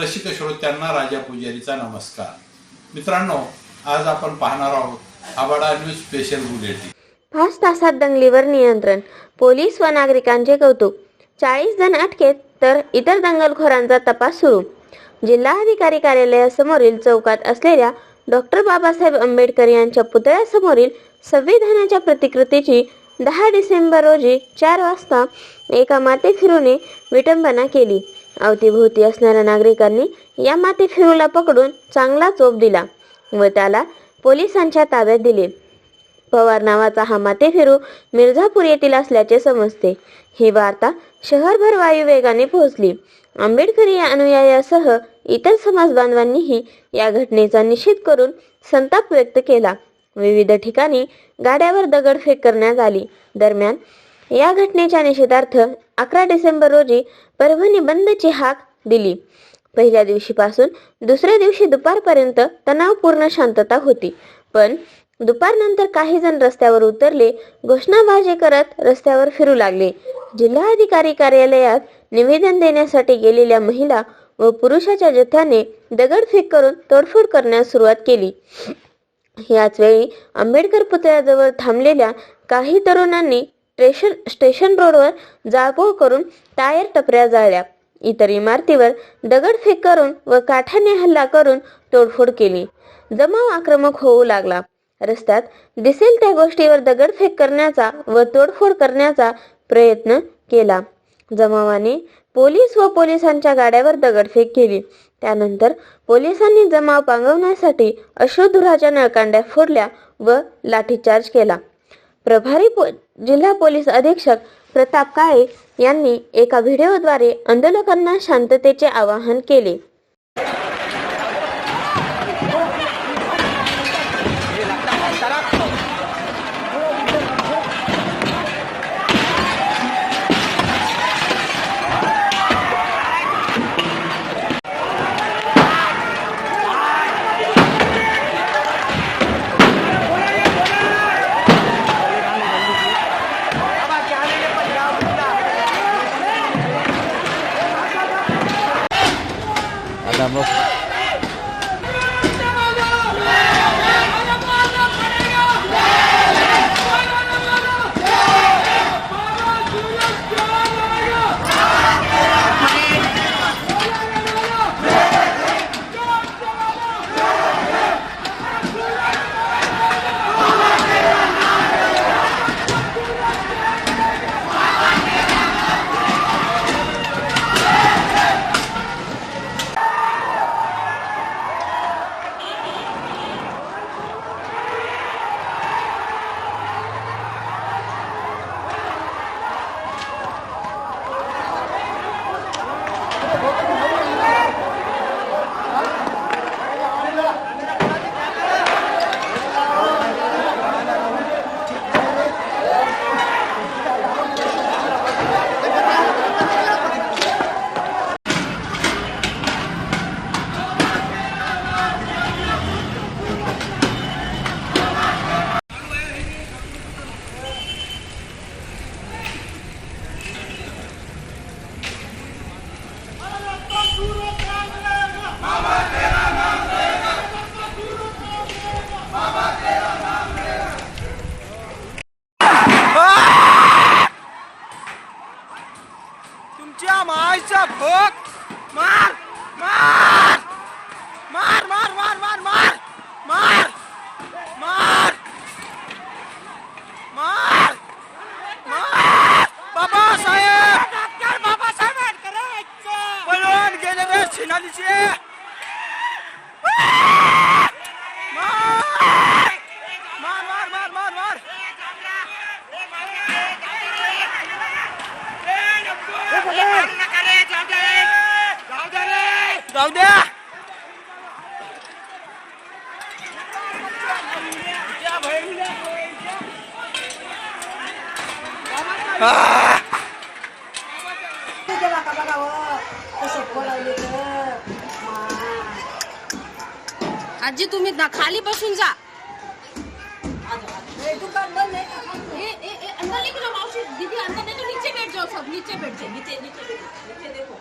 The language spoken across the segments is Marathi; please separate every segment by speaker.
Speaker 1: रसिक श्रोत्यांना राजा पुजारीचा नमस्कार. मित्रांनो आज आपण पाहणार आहोत आबाडा न्यूज स्पेशल बुलेटिन.
Speaker 2: पाच तासात दंगलीवर नियंत्रण पोलीस व नागरिकांचे कौतुक. चाळीस जण अटकेत तर इतर दंगलखोरांचा तपास सुरू. जिल्हाधिकारी कार्यालयासमोरील चौकात असलेल्या डॉक्टर बाबासाहेब आंबेडकर यांच्या पुतळ्यासमोरील संविधानाच्या प्रतिकृतीची दहा डिसेंबर रोजी चार वाजता एका माते फिरूने विटंबना केली. अवतीभोवती असणाऱ्या नागरिकांनी या माती फिरूला पकडून चांगला चोप दिला व त्याला पोलिसांच्या ताब्यात दिले. पवार नावाचा हा माथेफिरू मिर्झापूर येथील असल्याचे समजते. ही वार्ता शहरभर वायुवेगाने पोहोचली. आंबेडकरी या अनुयायासह इतर समाज बांधवांनीही या घटनेचा निषेध करून संताप व्यक्त केला. विविध ठिकाणी गाड्यावर दगडफेक करण्यात आली. दरम्यान या घटनेच्या निषेधार्थ अकरा डिसेंबर रोजी परभणी बंदची हाक दिली. पहिल्या दिवशीपासून दुसऱ्या दिवशी दुपारपर्यंत तणावपूर्ण शांतता होती. पण दुपारनंतर काही जण रस्त्यावर उतरले घोषणाबाजी करत रस्त्यावर फिरू लागले. जिल्हाधिकारी कार्यालयात निवेदन देण्यासाठी गेलेल्या महिला व पुरुषाच्या जथ्याने दगडफेक करून तोडफोड करण्यास सुरुवात केली. याच वेळी आंबेडकर पुतळ्याजवळ थांबलेल्या काही तरुणांनी स्टेशन स्टेशन रोडवर जाळपोळ करून टायर टपऱ्या जाळल्या इतर इमारतीवर दगडफेक करून व काठाने हल्ला करून तोडफोड केली. जमाव आक्रमक होऊ लागला. रस्त्यात दिसेल त्या गोष्टीवर दगडफेक करण्याचा व तोडफोड करण्याचा प्रयत्न केला. जमावाने पोलीस व पोलिसांच्या गाड्यावर दगडफेक केली. त्यानंतर पोलिसांनी जमाव पांगवण्यासाठी अश्रुधुराच्या नळकांड्या फोडल्या व लाठीचार्ज केला. प्रभारी पो जिल्हा पोलीस अधीक्षक प्रताप काळे यांनी एका व्हिडिओद्वारे आंदोलकांना शांततेचे आवाहन केले.
Speaker 3: Kaleci! Mar! Mar var var var var. जाऊ द्या Ah!
Speaker 4: आजी तुम्ही ना खाली बसून जा
Speaker 5: दुकान बंद है
Speaker 4: ए, ए, ए, अंदर लेके जाओ मावशी दीदी अंदर देखो नीचे बैठ जाओ सब नीचे बैठ जाओ नीचे नीचे बैठो, नीचे देखो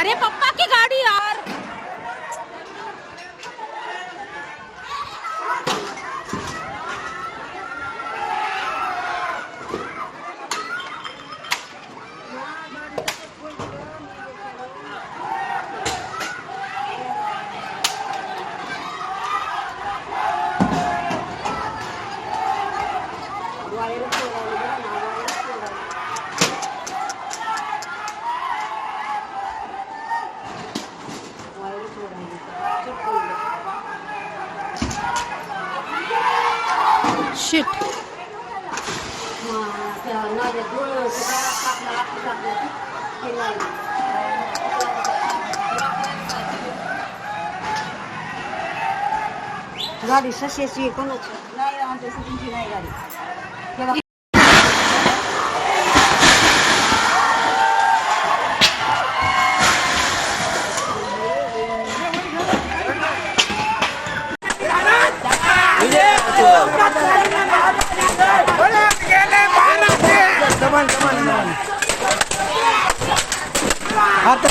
Speaker 4: अरे पप्पा की गाड़ी यार। शिट
Speaker 5: गाडी सश्याची कोणाची नाही आमच्या सचिनची नाही गाडी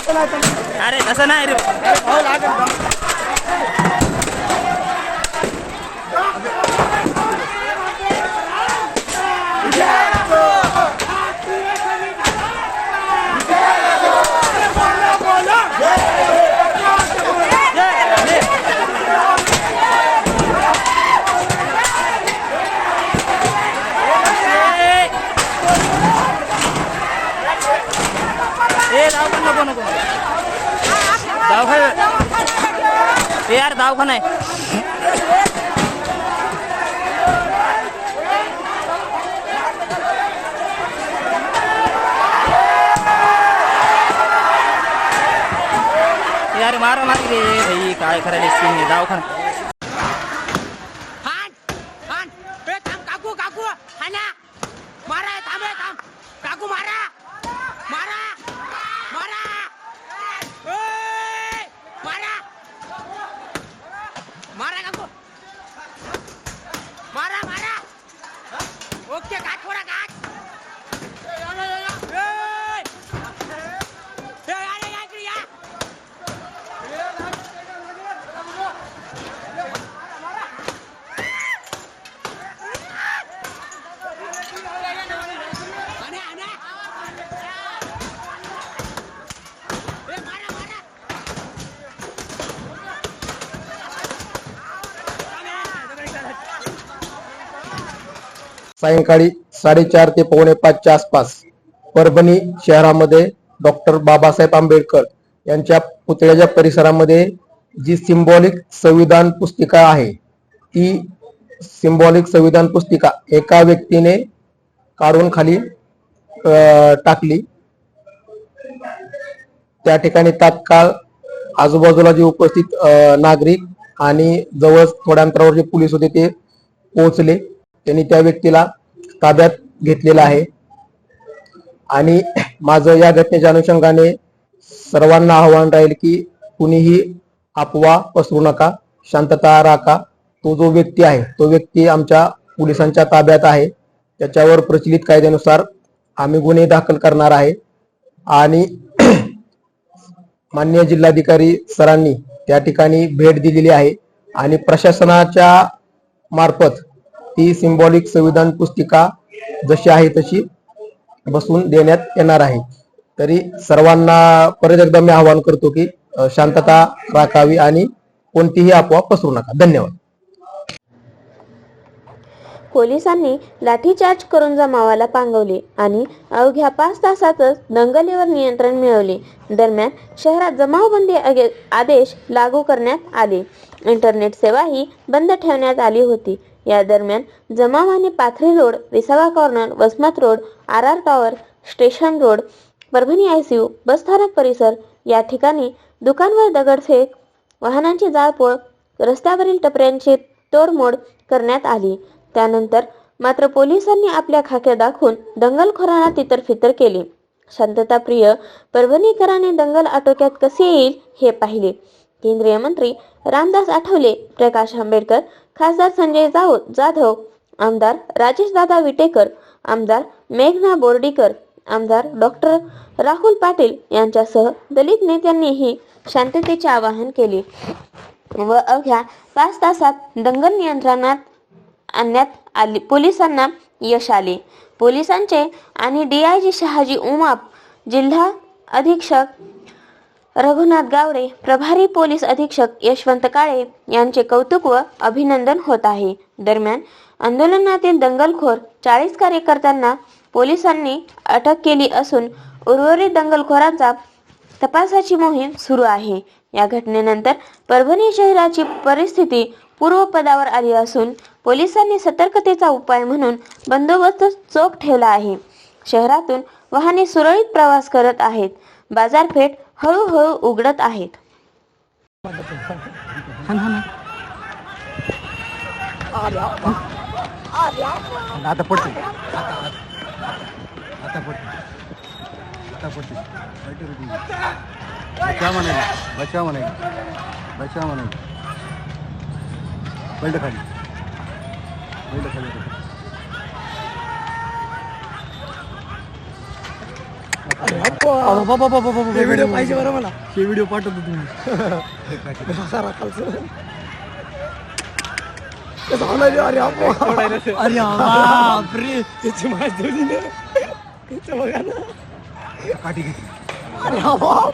Speaker 3: अरे तसं नाही रे. ए ए यार दवाखाना आहे यार मारा मारी रे भाई काय करायला सीन दवाखाना
Speaker 6: सायंकाळी साडेचार ते पावणे पाचच्या आसपास परभणी शहरामध्ये डॉक्टर बाबासाहेब आंबेडकर यांच्या पुतळ्याच्या परिसरामध्ये जी सिम्बॉलिक संविधान पुस्तिका आहे ती सिम्बॉलिक संविधान पुस्तिका एका व्यक्तीने काढून खाली टाकली. त्या ठिकाणी तात्काळ आजूबाजूला जे उपस्थित नागरिक आणि जवळ थोड्या अंतरावर जे पोलीस होते ते पोहोचले. त्यांनी त्या व्यक्तीला ताब्यात घेतलेला आहे. आणि माझं या घटनेच्या अनुषंगाने सर्वांना आव्हान राहील की कुणीही अफवा पसरू नका शांतता राखा. तो जो व्यक्ती आहे तो व्यक्ती आमच्या पोलिसांच्या ताब्यात आहे. त्याच्यावर प्रचलित कायद्यानुसार आम्ही गुन्हे दाखल करणार आहे. आणि मान्य जिल्हाधिकारी सरांनी त्या ठिकाणी भेट दिलेली आहे. आणि प्रशासनाच्या मार्फत ही सिम्बॉलिक संविधान पुस्तिका जशी आहे तशी बसून देण्यात येणार आहे. तरी सर्वांना परत एकदा मी आवाहन करतो की शांतता राखावी आणि कोणतीही अफवा पसरू नका. धन्यवाद.
Speaker 2: पोलिसांनी लाठीचार्ज करून जमावाला पांगवले आणि अवघ्या पाच तासातच दंगलीवर नियंत्रण मिळवले. दरम्यान शहरात जमावबंदी आदेश लागू करण्यात आले. इंटरनेट सेवाही बंद ठेवण्यात आली होती. या दरम्यान जमावाने Pathri road Visava corner Vasmat road R R tower station road Parbhani ICU बसस्थानक परिसर या ठिकाणी दुकानवर दगडफेक वाहनांची जाळपोळ रस्त्यावरील टपऱ्यांची तोडमोड करण्यात आली. त्यानंतर मात्र पोलिसांनी आपल्या खाक्या दाखवून दंगलखोरांना तितरफितर केली. शांतताप्रिय परभणीकरांनी दंगल आटोक्यात कसे येईल हे पाहिले. केंद्रीय मंत्री रामदास आठवले प्रकाश आंबेडकर खासदार संजय जाव जाधव आमदार राजेशदादा विटेकर आमदार मेघना बोर्डीकर आमदार डॉक्टर राहुल पाटील यांच्यासह दलित नेत्यांनीही शांततेचे आवाहन केले व अवघ्या पाच तासात दंगल नियंत्रणात आणण्यात आले पोलिसांना यश आले. पोलिसांचे आणि D I G Shahaji Umap जिल्हा अधीक्षक रघुनाथ गावरे प्रभारी पोलीस अधीक्षक यशवंत काळे यांचे कौतुक व अभिनंदन होत आहे. दरम्यान आंदोलनातील दंगलखोर चाळीस कार्यकर्त्यांना पोलिसांनी अटक केली असून उर्वरित दंगलखोरांचा तपासाची मोहीम सुरू आहे. या घटनेनंतर परभणी शहराची परिस्थिती पूर्वपदावर आली असून पोलिसांनी सतर्कतेचा उपाय म्हणून बंदोबस्त चोख ठेवला आहे. शहरातून वाहने सुरळीत प्रवास करत आहेत. बाजारपेठ हळूहळू उघडत आहेत.
Speaker 7: आता पडते आता पडते आता पडते बचा म्हणाले बचा म्हणाले बचा म्हणाले बैठ खाली. बैठ खाली व्हिडिओ पाहिजे बरं मला. ते व्हिडिओ पाठवतो तुम्ही. अरे बापरे. त्याची माहिती बघा ना. काठी घेतली अरे बाप